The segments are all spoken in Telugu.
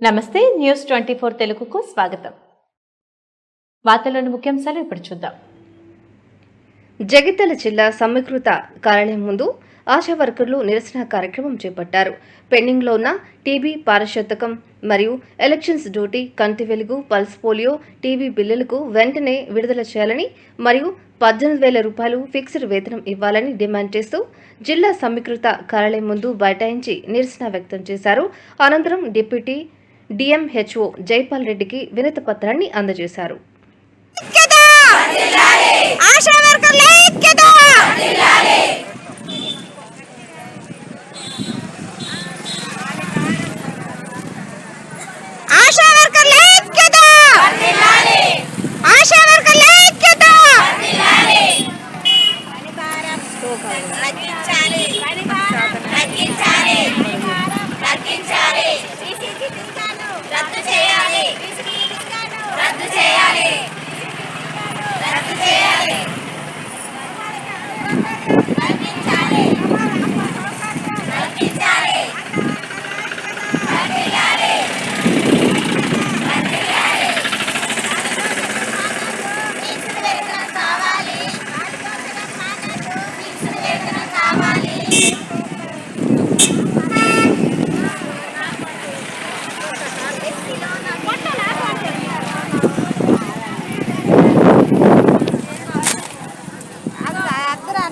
నమస్తే న్యూస్ ట్వంటీ ఫోర్ తెలుగుకు స్వాగతం. వార్తలను ముఖ్యాంశాలు ఇప్పుడు చూద్దాం. జగిత్యాల జిల్లా సమీకృత కార్యాలయం ముందు ఆశా వర్కర్లు నిరసన కార్యక్రమం చేపట్టారు. పెండింగ్లో ఉన్న టీబీ పారిశోధకం మరియు ఎలక్షన్స్ డ్యూటీ కంటి వెలుగు పల్స్ పోలియో టీబీ బిల్లులకు వెంటనే విడుదల చేయాలని మరియు పద్దెనిమిది వేల రూపాయలు ఫిక్స్డ్ వేతనం ఇవ్వాలని డిమాండ్ చేస్తూ జిల్లా సమీకృత కార్యాలయం ముందు బైఠాయించి నిరసన వ్యక్తం చేశారు. అనంతరం డిప్యూటీ డిఎంహెచ్ఓ జైపాల్ రెడ్డికి వినతి పత్రాన్ని అందజేశారు.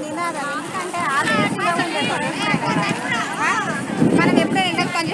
నినాదం ఎందుకంటే ఆ